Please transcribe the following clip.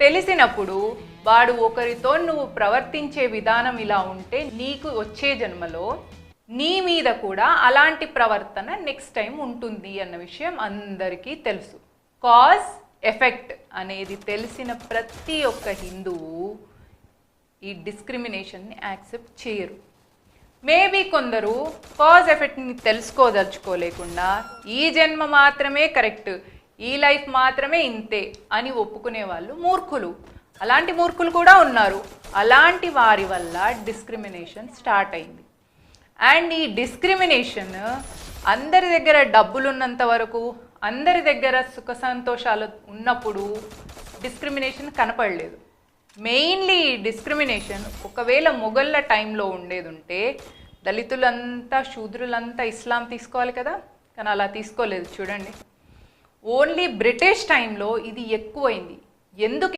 తెలిసినప్పుడు వాడు ఒకరితో నువ్వు ప్రవర్తించే విధానం ఇలా ఉంటే నీకు వచ్చే జన్మలో నీ మీద కూడా అలాంటి ప్రవర్తన నెక్స్ట్ టైం ఉంటుంది అన్న విషయం అందరికీ తెలుసు. కాజ్ ఎఫెక్ట్ అనేది తెలిసిన ప్రతి ఒక్క హిందువు ఈ డిస్క్రిమినేషన్ని యాక్సెప్ట్ చేయరు. మేబీ కొందరు కాజ్ ఎఫెక్ట్ని తెలుసుకోదలుచుకోలేకుండా ఈ జన్మ మాత్రమే కరెక్ట్ ఈ లైఫ్ మాత్రమే ఇంతే అని ఒప్పుకునే వాళ్ళు మూర్ఖులు. అలాంటి మూర్ఖులు కూడా ఉన్నారు. అలాంటి వారి వల్ల డిస్క్రిమినేషన్ స్టార్ట్ అయింది. అండ్ ఈ డిస్క్రిమినేషన్ అందరి దగ్గర డబ్బులు ఉన్నంత వరకు అందరి దగ్గర సుఖ సంతోషాలు ఉన్నప్పుడు డిస్క్రిమినేషన్ కనపడలేదు. మెయిన్లీ ఈ డిస్క్రిమినేషన్ ఒకవేళ మొఘళ్ళ టైంలో ఉండేది ఉంటే దళితులంతా శూద్రులంతా ఇస్లాం తీసుకోవాలి కదా? కానీ అలా తీసుకోలేదు. చూడండి. ఓన్లీ బ్రిటిష్ టైంలో ఇది ఎక్కువైంది. ఎందుకు